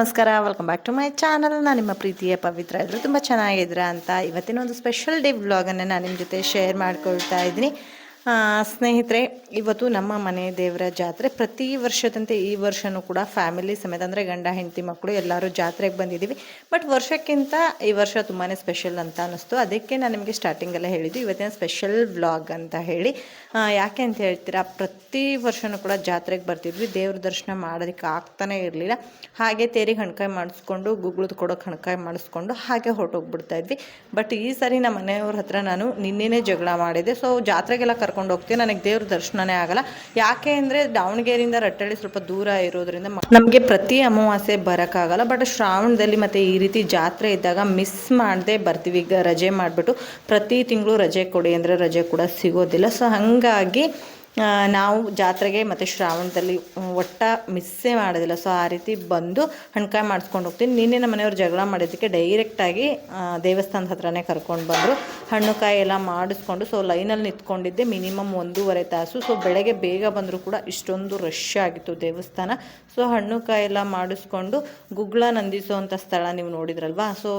ನಮಸ್ಕಾರ welcome back to my channel ನಾನು ನಿಮ್ಮ ಪ್ರೀತಿಯ ಪವಿತ್ರ ಎಲ್ಲರೂ ತುಂಬ ಚೆನ್ನಾಗಿದ್ದೀರಾ ಅಂತ ಇವತ್ತಿನ ಒಂದು ಸ್ಪೆಷಲ್ ಡೇ ವ್ಲಾಗನ್ನು ನಾನು ನಿಮ್ಮ ಜೊತೆ ಶೇರ್ ಮಾಡ್ಕೊಳ್ತಾ ಇದ್ದೀನಿ. ಸ್ನೇಹಿತರೆ, ಇವತ್ತು ನಮ್ಮ ಮನೆ ದೇವರ ಜಾತ್ರೆ. ಪ್ರತಿ ವರ್ಷದಂತೆ ಈ ವರ್ಷನೂ ಕೂಡ ಫ್ಯಾಮಿಲಿ ಸಮೇತ, ಅಂದರೆ ಗಂಡ, ಹೆಂಡತಿ, ಮಕ್ಕಳು ಎಲ್ಲರೂ ಜಾತ್ರೆಗೆ ಬಂದಿದ್ದೀವಿ. ಬಟ್ ವರ್ಷಕ್ಕಿಂತ ಈ ವರ್ಷ ತುಂಬಾ ಸ್ಪೆಷಲ್ ಅಂತ ಅನ್ನಿಸ್ತು. ಅದಕ್ಕೆ ನಾನು ನಿಮಗೆ ಸ್ಟಾರ್ಟಿಂಗಲ್ಲೇ ಹೇಳಿದ್ದು, ಇವತ್ತಿನ ಸ್ಪೆಷಲ್ ವ್ಲಾಗ್ ಅಂತ ಹೇಳಿ. ಯಾಕೆ ಅಂತ ಹೇಳ್ತೀರಾ, ಪ್ರತಿ ವರ್ಷನೂ ಕೂಡ ಜಾತ್ರೆಗೆ ಬರ್ತಿದ್ವಿ. ದೇವ್ರ ದರ್ಶನ ಮಾಡೋದಕ್ಕೆ ಆಗ್ತಾನೇ ಇರಲಿಲ್ಲ. ಹಾಗೆ ತೇರಿಗೆ ಹಣ್ಕಾಯಿ ಮಾಡಿಸ್ಕೊಂಡು ಗುಗ್ಳದ್ದು ಕೊಡೋಕೆ ಹಣ್ಕಾಯಿ ಮಾಡಿಸ್ಕೊಂಡು ಹಾಗೆ ಹೊರಟೋಗ್ಬಿಡ್ತಾ ಇದ್ವಿ. ಬಟ್ ಈ ಸರಿ ನಮ್ಮ ಮನೆಯವ್ರ ಹತ್ರ ನಾನು ನಿನ್ನೆನೇ ಜಗಳ ಮಾಡಿದೆ ಸೊ ಜಾತ್ರೆಗೆಲ್ಲ ಕರ್ಕೊಂಡು ಹೋಗ್ತೀವಿ. ನನಗೆ ದೇವ್ರ ದರ್ಶನನೇ ಆಗಲ್ಲ. ಯಾಕೆ ಅಂದರೆ ದಾವಣಗೆರೆಯಿಂದ ರಟ್ಟಳ್ಳಿ ಸ್ವಲ್ಪ ದೂರ ಇರೋದ್ರಿಂದ ನಮಗೆ ಪ್ರತಿ ಅಮಾವಾಸ್ಯೆ ಬರೋಕ್ಕಾಗಲ್ಲ. ಬಟ್ ಶ್ರಾವಣದಲ್ಲಿ ಮತ್ತು ಈ ರೀತಿ ಜಾತ್ರೆ ಇದ್ದಾಗ ಮಿಸ್ ಮಾಡದೆ ಬರ್ತೀವಿ. ಈಗ ರಜೆ ಮಾಡಿಬಿಟ್ಟು ಪ್ರತಿ ತಿಂಗಳು ರಜೆ ಕೊಡಿ ಅಂದರೆ ರಜೆ ಕೂಡ ಸಿಗೋದಿಲ್ಲ. ಸೊ ಹಾಗಾಗಿ ನಾವು ಜಾತ್ರೆಗೆ ಮತ್ತು ಶ್ರಾವಣದಲ್ಲಿ ಒಟ್ಟ ಮಿಸ್ಸೇ ಮಾಡೋದಿಲ್ಲ. ಸೊ ಆ ರೀತಿ ಬಂದು ಹಣ್ಕಾಯಿ ಮಾಡಿಸ್ಕೊಂಡು ಹೋಗ್ತೀನಿ. ನಿನ್ನೆ ನಮ್ಮ ಮನೆಯವ್ರು ಜಗಳ ಮಾಡಿದ್ದಕ್ಕೆ ಡೈರೆಕ್ಟಾಗಿ ದೇವಸ್ಥಾನದ ಹತ್ರನೇ ಕರ್ಕೊಂಡು ಬಂದರು. ಹಣ್ಣು ಕಾಯಿ ಎಲ್ಲ ಮಾಡಿಸ್ಕೊಂಡು ಸೊ ಲೈನಲ್ಲಿ ನಿಂತ್ಕೊಂಡಿದ್ದೆ. ಮಿನಿಮಮ್ ಒಂದೂವರೆ ತಾಸು. ಸೊ ಬೆಳಗ್ಗೆ ಬೇಗ ಬಂದರೂ ಕೂಡ ಇಷ್ಟೊಂದು ರಶ್ ಆಗಿತ್ತು ದೇವಸ್ಥಾನ. ಸೊ ಹಣ್ಣು ಕಾಯಿ ಎಲ್ಲ ಮಾಡಿಸ್ಕೊಂಡು ಗುಗ್ಳ ನಂದಿಸುವಂಥ ಸ್ಥಳ ನೀವು ನೋಡಿದ್ರಲ್ವಾ? ಸೊ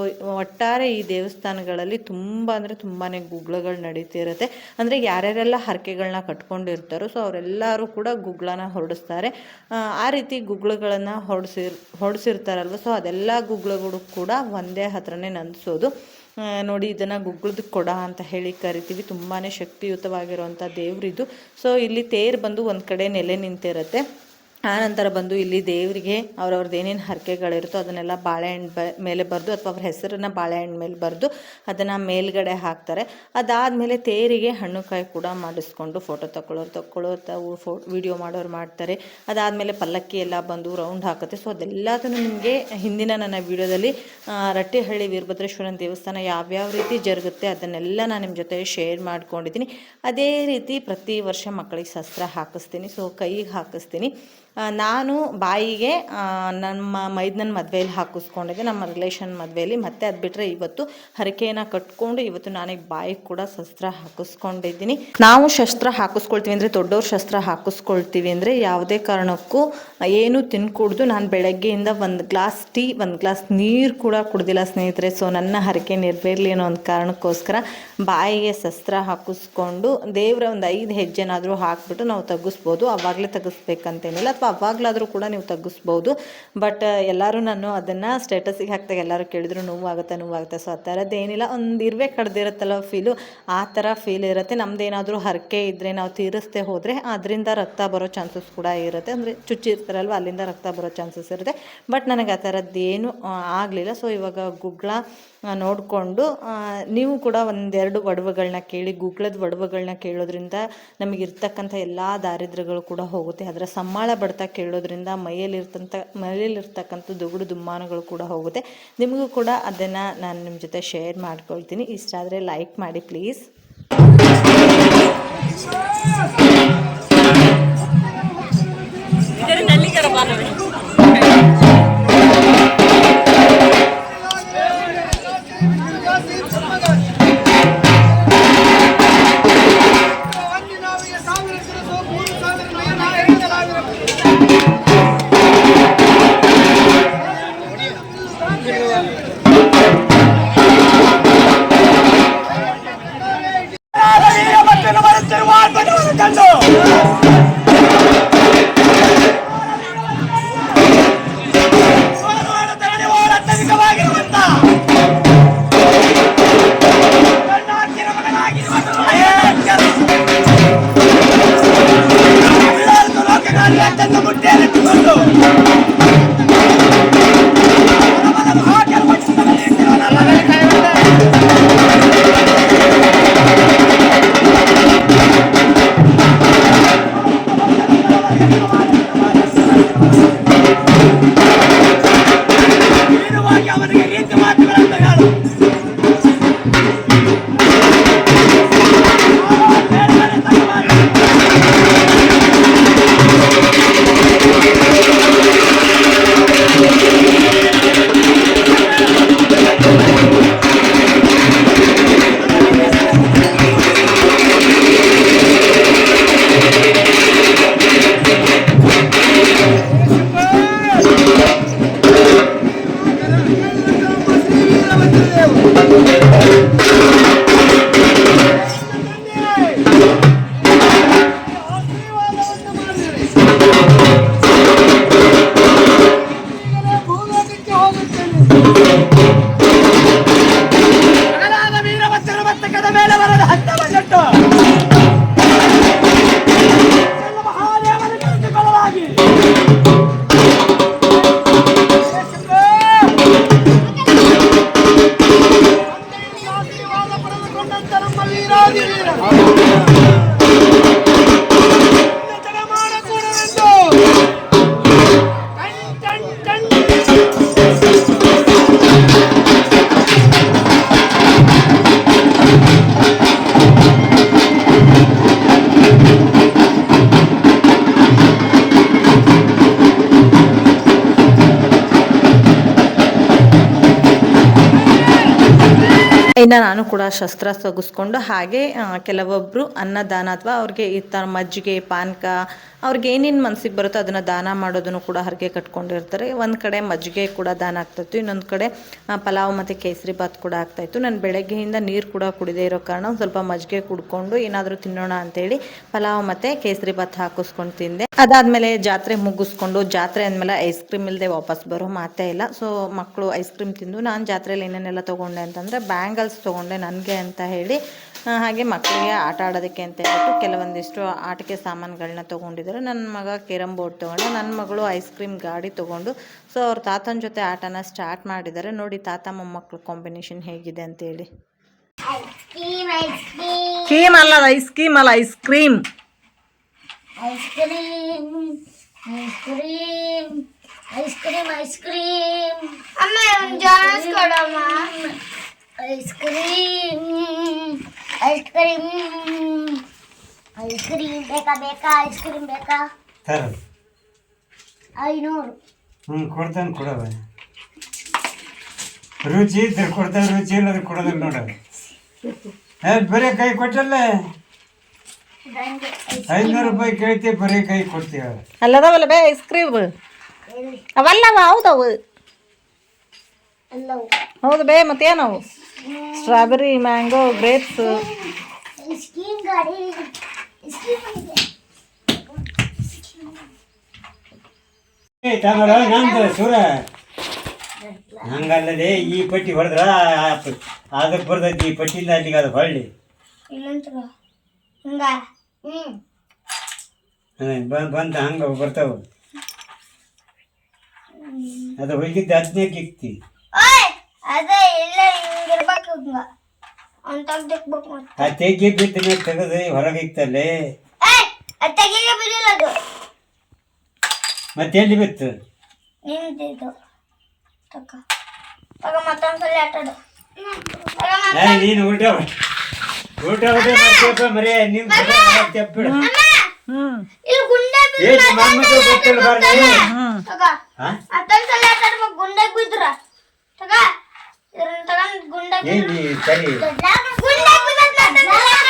ಒಟ್ಟಾರೆ ಈ ದೇವಸ್ಥಾನಗಳಲ್ಲಿ ತುಂಬ ಅಂದರೆ ತುಂಬಾ ಗುಗ್ಳಗಳು ನಡೀತಿರುತ್ತೆ ಅಂದರೆ ಯಾರ್ಯಾರೆಲ್ಲ ಹರಕೆಗಳನ್ನ ಕಟ್ಕೊಂಡಿರ್ತಾರೋ ಸೊ ಅವರೆಲ್ಲರೂ ಕೂಡ ಗುಗ್ಳನ ಹೊರಡಿಸ್ತಾರೆ. ಆ, ರೀತಿ ಗುಗ್ಳಗಳನ್ನು ಹೊರಡಿಸಿರ್ ಹೊಡೆಸಿರ್ತಾರಲ್ವ ಸೊ ಅದೆಲ್ಲ ಗುಗ್ಳಗಳು ಕೂಡ ಒಂದೇ ಹತ್ರನೇ ನಂದಿಸೋದು. ನೋಡಿ ಇದನ್ನು ಗುಗ್ಳದ ಕೊಡ ಅಂತ ಹೇಳಿ ಕರಿತೀವಿ. ತುಂಬಾ ಶಕ್ತಿಯುತವಾಗಿರುವಂಥ ದೇವ್ರಿದು. ಸೊ ಇಲ್ಲಿ ತೇರು ಬಂದು ಒಂದು ಕಡೆ ನೆಲೆ ನಿಂತಿರುತ್ತೆ. ಆ ನಂತರ ಬಂದು ಇಲ್ಲಿ ದೇವರಿಗೆ ಅವ್ರವ್ರದ್ದು ಏನೇನು ಹರಕೆಗಳಿರುತ್ತೋ ಅದನ್ನೆಲ್ಲ ಬಾಳೆಹಣ್ಣು ಬ ಮೇಲೆ ಬರೆದು ಅಥವಾ ಅವ್ರ ಹೆಸರನ್ನು ಬಾಳೆಹಣ್ಣು ಮೇಲೆ ಬರೆದು ಅದನ್ನು ಮೇಲ್ಗಡೆ ಹಾಕ್ತಾರೆ. ಅದಾದಮೇಲೆ ತೇರಿಗೆ ಹಣ್ಣು ಕಾಯಿ ಕೂಡ ಮಾಡಿಸ್ಕೊಂಡು ಫೋಟೋ ತಗೊಳ್ಳೋರು ತಗೊಳ್ಳೋರು ಫೋ ವಿಡಿಯೋ ಮಾಡೋರು ಮಾಡ್ತಾರೆ. ಅದಾದಮೇಲೆ ಪಲ್ಲಕ್ಕಿ ಎಲ್ಲ ಬಂದು ರೌಂಡ್ ಹಾಕುತ್ತೆ. ಸೊ ಅದೆಲ್ಲದನ್ನು ನಿಮಗೆ ಹಿಂದಿನ ನನ್ನ ವಿಡಿಯೋದಲ್ಲಿ ರಟ್ಟಿಹಳ್ಳಿ ವೀರಭದ್ರೇಶ್ವರನ ದೇವಸ್ಥಾನ ಯಾವ್ಯಾವ ರೀತಿ ಜರುಗುತ್ತೆ ಅದನ್ನೆಲ್ಲ ನಾನು ನಿಮ್ಮ ಜೊತೆ ಶೇರ್ ಮಾಡ್ಕೊಂಡಿದ್ದೀನಿ. ಅದೇ ರೀತಿ ಪ್ರತಿ ವರ್ಷ ಮಕ್ಕಳಿಗೆ ಶಸ್ತ್ರ ಹಾಕಿಸ್ತೀನಿ. ಸೊ ಕೈಗೆ ಹಾಕಿಸ್ತೀನಿ. ನಾನು ಬಾಯಿಗೆ ನಮ್ಮ ಮೈದನ ಮದುವೆಯಲ್ಲಿ ಹಾಕಿಸ್ಕೊಂಡಿದ್ದೆ, ನಮ್ಮ ರಿಲೇಷನ್ ಮದುವೆಯಲ್ಲಿ ಮತ್ತೆ ಅದು ಬಿಟ್ಟರೆ ಇವತ್ತು ಹರಕೆಯನ್ನು ಕಟ್ಕೊಂಡು ಇವತ್ತು ನನಗೆ ಬಾಯಿಗೆ ಕೂಡ ಶಸ್ತ್ರ ಹಾಕಿಸ್ಕೊಂಡಿದ್ದೀನಿ. ನಾವು ಶಸ್ತ್ರ ಹಾಕಿಸ್ಕೊಳ್ತೀವಿ ಅಂದರೆ, ದೊಡ್ಡವ್ರು ಶಸ್ತ್ರ ಹಾಕಿಸ್ಕೊಳ್ತೀವಿ ಅಂದರೆ, ಯಾವುದೇ ಕಾರಣಕ್ಕೂ ಏನು ತಿನ್ಕೂಡ್ದು ನಾನು ಬೆಳಗ್ಗೆಯಿಂದ ಒಂದು ಗ್ಲಾಸ್ ಟೀ ಒಂದು ಗ್ಲಾಸ್ ನೀರು ಕೂಡ ಕುಡ್ದಿಲ್ಲ ಸ್ನೇಹಿತರೆ. ಸೊ ನನ್ನ ಹರಕೆ ನೆರವೇರಲಿ ಅನ್ನೋ ಒಂದು ಕಾರಣಕ್ಕೋಸ್ಕರ ಬಾಯಿಗೆ ಶಸ್ತ್ರ ಹಾಕಿಸ್ಕೊಂಡು ದೇವರ ಒಂದು ಐದು ಹೆಜ್ಜೆನಾದರೂ ಹಾಕ್ಬಿಟ್ಟು ನಾವು ತಗ್ಗಿಸ್ಬೋದು. ಆವಾಗಲೇ ತೆಗಿಸ್ಬೇಕಂತೇನಿಲ್ಲ ಅಥವಾ ಅವಾಗಲಾದರೂ ಕೂಡ ನೀವು ತಗ್ಗಿಸ್ಬೋದು. ಬಟ್ ಎಲ್ಲರೂ ನಾನು ಅದನ್ನು ಸ್ಟೇಟಸಿಗೆ ಹಾಕ್ದಾಗ ಎಲ್ಲರೂ ಕೇಳಿದ್ರು, ನೋವಾಗುತ್ತೆ ನೋವಾಗುತ್ತೆ. ಸೊ ಆ ಥರದ್ದು ಏನಿಲ್ಲ. ಒಂದು ಇರುವೆ ಕಡ್ದಿರುತ್ತಲ್ಲ ಫೀಲು ಆ ಥರ ಫೀಲ್ ಇರುತ್ತೆ. ನಮ್ದೇನಾದರೂ ಹರಕೆ ಇದ್ದರೆ ನಾವು ತೀರಿಸ್ದೆ ಹೋದರೆ ಅದರಿಂದ ರಕ್ತ ಬರೋ ಚಾನ್ಸಸ್ ಕೂಡ ಇರುತ್ತೆ. ಅಂದರೆ ಚುಚ್ಚಿರ್ತಾರಲ್ವ ಅಲ್ಲಿಂದ ರಕ್ತ ಬರೋ ಚಾನ್ಸಸ್ ಇರುತ್ತೆ. ಬಟ್ ನನಗೆ ಆ ಥರದ್ದೇನು ಆಗಲಿಲ್ಲ. ಸೊ ಇವಾಗ ಗುಗ್ಳ ನೋಡಿಕೊಂಡು ನೀವು ಕೂಡ ಒಂದೆರಡು ಒಡವೆಗಳನ್ನ ಕೇಳಿ, ಗುಗ್ಳದ ಒಡವೆಗಳನ್ನ ಕೇಳೋದ್ರಿಂದ ನಮಗಿರ್ತಕ್ಕಂಥ ಎಲ್ಲ ದಾರಿದ್ರ್ಯಗಳು ಕೂಡ ಹೋಗುತ್ತೆ. ಅದರ ಸಮ್ಮಾಳ ಬಡ್ತಾ ಕೇಳೋದ್ರಿಂದ ಮೈಯಲ್ಲಿರ್ತಂಥ, ಮೈಯಲ್ಲಿರ್ತಕ್ಕಂಥ ದುಗುಡು ದುಮ್ಮಾನಗಳು ಕೂಡ ಹೋಗುತ್ತೆ. ನಿಮಗೂ ಕೂಡ ಅದನ್ನು ನಾನು ನಿಮ್ಮ ಜೊತೆ ಶೇರ್ ಮಾಡ್ಕೊಳ್ತೀನಿ. ಇಷ್ಟ ಆದರೆ ಲೈಕ್ ಮಾಡಿ ಪ್ಲೀಸ್. ಒಂದಿನವಿಗೆ ಇನ್ನು ನಾನು ಕೂಡ ಶಸ್ತ್ರ ತಗಿಸ್ಕೊಂಡು ಹಾಗೆ ಕೆಲವೊಬ್ಬರು ಅನ್ನದಾನ ಅಥವಾ ಅವ್ರಿಗೆ ಈ ಥರ ಮಜ್ಜಿಗೆ ಪಾನಕ ಅವ್ರಿಗೆ ಏನೇನು ಮನಸ್ಸಿಗೆ ಬರುತ್ತೋ ಅದನ್ನು ದಾನ ಮಾಡೋದನ್ನು ಕೂಡ ಹರಕೆ ಕಟ್ಕೊಂಡಿರ್ತಾರೆ. ಒಂದು ಕಡೆ ಮಜ್ಜಿಗೆ ಕೂಡ ದಾನ ಆಗ್ತಾಯಿತ್ತು ಇನ್ನೊಂದು ಕಡೆ ಪಲಾವ್ ಮತ್ತು ಕೇಸರಿ ಬಾತ್ ಕೂಡ ಆಗ್ತಾಯಿತ್ತು ನಾನು ಬೆಳಗ್ಗೆಯಿಂದ ನೀರು ಕೂಡ ಕುಡಿದೇ ಇರೋ ಕಾರಣ ಸ್ವಲ್ಪ ಮಜ್ಜಿಗೆ ಕುಡ್ಕೊಂಡು ಏನಾದರೂ ತಿನ್ನೋಣ ಅಂತೇಳಿ ಪಲಾವ್ ಮತ್ತು ಕೇಸರಿ ಬಾತ್ ಹಾಕಿಸ್ಕೊಂಡು ತಿಂದೆ. ಅದಾದಮೇಲೆ ಜಾತ್ರೆ ಮುಗಿಸ್ಕೊಂಡು, ಜಾತ್ರೆ ಅಂದಮೇಲೆ ಐಸ್ ಕ್ರೀಮ್ ಇಲ್ಲದೆ ವಾಪಸ್ ಬರೋ ಮಾತೇ ಇಲ್ಲ. ಸೊ ಮಕ್ಕಳು ಐಸ್ ಕ್ರೀಮ್ ತಿಂದು ನಾನು ಜಾತ್ರೆಯಲ್ಲಿ ಏನೇನೆಲ್ಲ ತೊಗೊಂಡೆ ಅಂತಂದರೆ ಬ್ಯಾಂಗಲ್ಸ್ ತೊಗೊಂಡೆ ನನಗೆ ಅಂತ ಹೇಳಿ ಹಾಗೆ ಮಕ್ಕಳಿಗೆ ಆಟ ಆಡೋದಕ್ಕೆ ಅಂತ ಹೇಳ್ಬಿಟ್ಟು ಕೆಲವೊಂದಿಷ್ಟು ಆಟಿಕೆ ಸಾಮಾನುಗಳನ್ನ ತೊಗೊಂಡಿದ್ದಾರೆ. ನನ್ನ ಮಗ ಕೇರಮ್ ಬೋರ್ಡ್ ತೊಗೊಂಡು ನನ್ನ ಮಗಳು ಐಸ್ ಕ್ರೀಮ್ ಗಾಡಿ ತೊಗೊಂಡು ಸೊ ಅವ್ರ ತಾತನ ಜೊತೆ ಆಟನ ಸ್ಟಾರ್ಟ್ ಮಾಡಿದ್ದಾರೆ. ನೋಡಿ ತಾತ ಮೊಮ್ಮಕ್ಳ ಕಾಂಬಿನೇಷನ್ ಹೇಗಿದೆ ಅಂತೇಳಿ Cream, ice cream, ಕ್ರೀಮ್ ಅಲ್ಲ ಐಸ್ ಕ್ರೀಮ್ ಅಲ್ಲ ice cream. ice cream, ice cream, ice cream, ice cream. ಅಮ್ಮ ಒಂದು ಜಾಸ್ ಕೊಡಮ್ಮ. Ice cream. Ice cream ice cream ಬೇಕಾ ಬೇಕಾ ಐಸ್ ಕ್ರೀಮ್ ಬೇಕಾ ತರ ಐನೂರು ಹ್ಞೂ ಕೊಡ್ತಾನೆ ಕೊಡವ ರುಚಿ ಇದ್ರೆ ಕೊಡ್ತಾನೆ ರುಚಿ ಇಲ್ಲದ್ರೆ ಕೊಡೋದಿಲ್ಲ ನೋಡ ಏ ಬರೀ ಕೈ ಕೊಟ್ಟಲ್ಲ ನಂಗೆ ಐಸ್ ಐನೂರು ರೂಪಾಯಿ ಕೇಳ್ತೀವಿ ಬರೀ ಕೈ ಕೊಡ್ತೀವಿ ಅಲ್ಲದವಲ್ಲ ಬೇ ಐಸ್ ಕ್ರೀಮ್ ಎಲ್ಲಿ ಅವಲ್ಲವ ಹೌದವು ಎಲ್ಲವು ಹೌದು ಬೇ ಮತ್ತೇನವು ಸ್ಟ್ರಾಬೆರಿ ಮ್ಯಾಂಗೋ ಗ್ರೇಪ್ಸ್. ನಂದು ಸುರ. ಹಂಗಲ್ಲದೆ ಈ ಪಟ್ಟಿ ಹೊಡೆದ್ರ ಅದಕ್ಕೆ ಬರ್ತೈತಿ ಈ ಪಟ್ಟಿಯಿಂದ ಅಲ್ಲಿಗೆ ಅದು ಹೊಳ್ಳಿ. ಬಂದ ಹಂಗ ಬರ್ತಾವ. ಅದು ಹೋಗಿದ್ದು ಹದಿನೈದು ಇಕ್ತಿ ಮತ್ತೆ. ಆ ತೆಗಿ ಬಿದ್ದ ತೆಗೆದು ಹೊರಗೆ ಇಕ್ತಲ್ಲೇ. ಅದು ತೆಗಿಗೆ ಬಿಡಿಲ್ಲ ಅದು. ಮತ್ತೆ ಎಲ್ಲಿ ಬಿತ್ತು? ನಿಂತಿದ್ದು ತಕ. ತಗ ಮತ್ತೊಂದ್ಸಲ ಆಟಾಡು. ತಗ ಏ, ನೀನು ಊಟ ಮಾಡು. ಊಟ ಊಟ ಮಾಡ್ತೀಯಪ್ಪ ಮರೇ ನಿಮ್ ತೆಪ್ಪಿಡು ಹ್ಮ್. ಇಲ್ಲಿ ಗುಂಡೆ ಗೊತ್ತಿಲ್ಲ ತಗ ಹಾ? ಮತ್ತೊಂದ್ಸಲ ಆಟಾಡ್ಬೇಕು ಗುಂಡೆ ಬಿದ್ರ ತಗ ತಗೊಂಡ್ ಗುಂಡೆ ಏನ್ ನೀ ಸರಿ ಗುಂಡೆ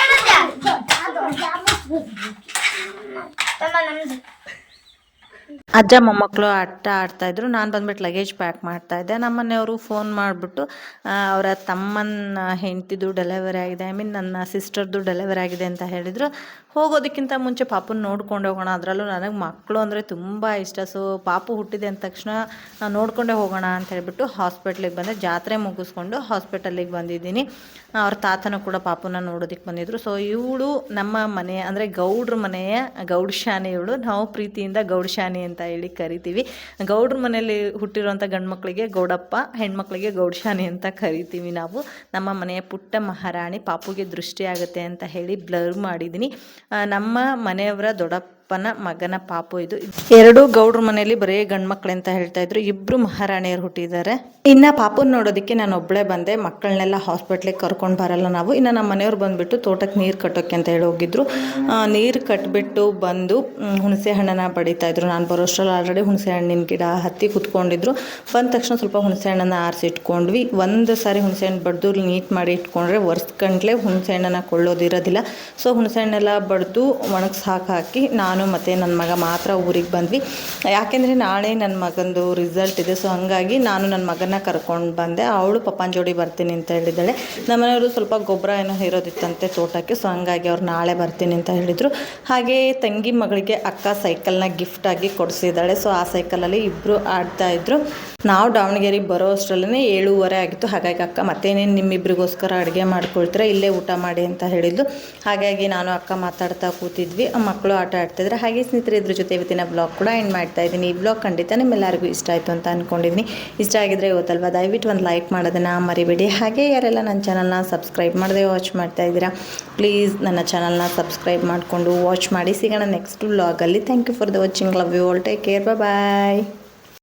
ಅಜ್ಜ ಮೊಮ್ಮಕ್ಕಳು ಆಟ ಆಡ್ತಾ ಇದ್ರು. ನಾನು ಬಂದ್ಬಿಟ್ಟು ಲಗೇಜ್ ಪ್ಯಾಕ್ ಮಾಡ್ತಾ ಇದ್ದೆ. ನಮ್ಮ ಮನೆಯವರು ಫೋನ್ ಮಾಡಿಬಿಟ್ಟು ಅವರ ತಮ್ಮನ ಹೆಂಡ್ತಿದು ಡೆಲಿವರಿ ಆಗಿದೆ. ಐ ಮೀನ್ ನನ್ನ ಸಿಸ್ಟರ್ದು ಡೆಲಿವರಿ ಆಗಿದೆ ಅಂತ ಹೇಳಿದರು. ಹೋಗೋದಕ್ಕಿಂತ ಮುಂಚೆ ಪಾಪನ ನೋಡ್ಕೊಂಡು ಹೋಗೋಣ. ಅದರಲ್ಲೂ ನನಗೆ ಮಕ್ಕಳು ಅಂದರೆ ತುಂಬ ಇಷ್ಟ. ಸೊ ಪಾಪು ಹುಟ್ಟಿದೆ ಅಂದ ತಕ್ಷಣ ನೋಡ್ಕೊಂಡೇ ಹೋಗೋಣ ಅಂತ ಹೇಳಿಬಿಟ್ಟು ಹಾಸ್ಪಿಟ್ಲಿಗೆ ಬಂದೆ. ಜಾತ್ರೆ ಮುಗಿಸ್ಕೊಂಡು ಹಾಸ್ಪಿಟಲಿಗೆ ಬಂದಿದ್ದೀನಿ. ಅವ್ರ ತಾತನ ಕೂಡ ಪಾಪುನ ನೋಡೋದಕ್ಕೆ ಬಂದಿದ್ರು. ಸೊ ಇವಳು ನಮ್ಮ ಮನೆ, ಅಂದರೆ ಗೌಡ್ರ ಮನೆಯ ಗೌಡ್ಶಾನಿ ಇವಳು. ನಾವು ಪ್ರೀತಿಯಿಂದ ಗೌಡ್ಶಾನಿ ಅಂತ ಹೇಳಿ ಕರಿತೀವಿ. ಗೌಡ್ರ ಮನೆಯಲ್ಲಿ ಹುಟ್ಟಿರುವಂಥ ಗಂಡು ಮಕ್ಕಳಿಗೆ ಗೌಡಪ್ಪ, ಹೆಣ್ಮಕ್ಳಿಗೆ ಗೌಡ್ಶಾನಿ ಅಂತ ಕರಿತೀವಿ ನಾವು. ನಮ್ಮ ಮನೆಯ ಪುಟ್ಟ ಮಹಾರಾಣಿ ಪಾಪುಗೆ ದೃಷ್ಟಿ ಆಗುತ್ತೆ ಅಂತ ಹೇಳಿ ಬ್ಲರ್ ಮಾಡಿದ್ದೀನಿ ನಮ್ಮ ಮನೆಯವರ ದೊಡ್ಡಪ್ಪನ ಮಗನ ಪಾಪು ಇದು. ಎರಡು ಗೌಡ್ರ ಮನೆಯಲ್ಲಿ ಬರೀ ಗಂಡು ಮಕ್ಳು ಅಂತ ಹೇಳ್ತಾ ಇದ್ರು. ಇಬ್ರು ಮಹಾರಾಣಿಯರು ಹುಟ್ಟಿದ್ದಾರೆ. ಇನ್ನ ಪಾಪನ್ ನೋಡೋದಕ್ಕೆ ನಾನು ಒಬ್ಳೆ ಬಂದೆ. ಮಕ್ಕಳನ್ನೆಲ್ಲ ಹಾಸ್ಪಿಟ್ಲಿಗೆ ಕರ್ಕೊಂಡು ಬರಲ್ಲ ನಾವು. ಇನ್ನು ನಮ್ಮ ಮನೆಯವ್ರು ಬಂದ್ಬಿಟ್ಟು ತೋಟಕ್ಕೆ ನೀರು ಕಟ್ಟೋಕೆ ಅಂತ ಹೇಳಿ ಹೋಗಿದ್ರು. ನೀರು ಕಟ್ಬಿಟ್ಟು ಬಂದು ಹುಣಸೆ ಹಣ್ಣನ್ನ ಬಡಿತಾ ಇದ್ರು. ನಾನು ಬರೋಷ್ಟ್ರಲ್ಲಿ ಆಲ್ರೆಡಿ ಹುಣಸೆ ಹಣ್ಣಿನ ಗಿಡ ಹತ್ತಿ ಕುತ್ಕೊಂಡಿದ್ರು. ಬಂದ ತಕ್ಷಣ ಸ್ವಲ್ಪ ಹುಣಸೆ ಹಣ್ಣನ್ನು ಆರಿಸಿ ಇಟ್ಕೊಂಡ್ವಿ ಒಂದು ಸಾರಿ ಹುಣಸೆ ಹಣ್ಣು ಬಡ್ದು ನೀಟ್ ಮಾಡಿ ಇಟ್ಕೊಂಡ್ರೆ ವರ್ಷಗಂಟ್ಲೆ ಹುಣಸೆ ಹಣ್ಣನ್ನು ಕೊಳ್ಳೋದಿರೋದಿಲ್ಲ. ಸೊ, ಹುಣಸೆ ಹಣ್ಣೆಲ್ಲ ಬಡ್ದು ಒಣಗಿಸಿ ಹಾಕಿ ನಾನು ಮತ್ತು ನನ್ನ ಮಗ ಮಾತ್ರ ಊರಿಗೆ ಬಂದ್ವಿ. ಯಾಕೆಂದರೆ ನಾಳೆ ನನ್ನ ಮಗಂದು ರಿಸಲ್ಟ್ ಇದೆ. ಸೊ ಹಂಗಾಗಿ ನಾನು ನನ್ನ ಮಗನ ಕರ್ಕೊಂಡು ಬಂದೆ. ಅವಳು ಪಪ್ಪನ ಜೋಡಿ ಬರ್ತೀನಿ ಅಂತ ಹೇಳಿದ್ದಾಳೆ. ನಮ್ಮನೆಯವರು ಸ್ವಲ್ಪ ಗೊಬ್ಬರ ಏನೋ ಇರೋದಿತ್ತಂತೆ ತೋಟಕ್ಕೆ. ಸೊ ಹಂಗಾಗಿ ಅವ್ರು ನಾಳೆ ಬರ್ತೀನಿ ಅಂತ ಹೇಳಿದರು. ಹಾಗೆ ತಂಗಿ ಮಗಳಿಗೆ ಅಕ್ಕ ಸೈಕಲ್ನ ಗಿಫ್ಟಾಗಿ ಕೊಡಿಸಿದ್ದಾಳೆ. ಸೊ ಆ ಸೈಕಲಲ್ಲಿ ಇಬ್ಬರು ಆಡ್ತಾ ಇದ್ರು. ನಾವು ದಾವಣಗೆರೆಗೆ ಬರೋ ಅಷ್ಟರಲ್ಲೇ ಏಳುವರೆ ಆಗಿತ್ತು. ಹಾಗಾಗಿ ಅಕ್ಕ ಮತ್ತೇನೇನು ನಿಮ್ಮಿಬ್ರಿಗೋಸ್ಕರ ಅಡುಗೆ ಮಾಡ್ಕೊಳ್ತೀರಾ? ಇಲ್ಲೇ ಊಟ ಮಾಡಿ ಅಂತ ಹೇಳಿದ್ಲು. ಹಾಗಾಗಿ ನಾನು ಅಕ್ಕ ಮಾತಾಡ್ತಾ ಕೂತಿದ್ವಿ. ಮಕ್ಕಳು ಆಟ ಆಡ್ತಿದ್ರೆ ಹಾಗೆ ಸ್ನೇಹಿತರೆ, ಇದ್ರ ಜೊತೆ ಇವತ್ತಿನ ಬ್ಲಾಗ್ ಕೂಡ ಎಂಡ್ ಮಾಡ್ತಾ ಇದ್ದೀನಿ. ಈ ಬ್ಲಾಗ್ ಖಂಡಿತ ನಿಮ್ಮೆಲ್ಲರಿಗೂ ಇಷ್ಟ ಆಯಿತು ಅಂತ ಅಂದ್ಕೊಂಡಿದ್ದೀನಿ ಇಷ್ಟ ಆಗಿದ್ರೆ ಇವತ್ತಲ್ವ, ದಯವಿಟ್ಟು ಒಂದು ಲೈಕ್ ಮಾಡೋದನ್ನು ಮರಿಬೇಡಿ. ಹಾಗೆ ಯಾರೆಲ್ಲ ನನ್ನ ಚಾನಲ್ನ ಸಬ್ಸ್ಕ್ರೈಬ್ ಮಾಡದೆ ವಾಚ್ ಮಾಡ್ತಾ ಇದ್ದೀರಾ ಪ್ಲೀಸ್ ನನ್ನ ಚಾನಲ್ನ ಸಬ್ಸ್ಕ್ರೈಬ್ ಮಾಡಿಕೊಂಡು ವಾಚ್ ಮಾಡಿ. ಸಿಗೋಣ next ಬ್ಲಾಗಲ್ಲಿ thank you for the watching love you all take care bye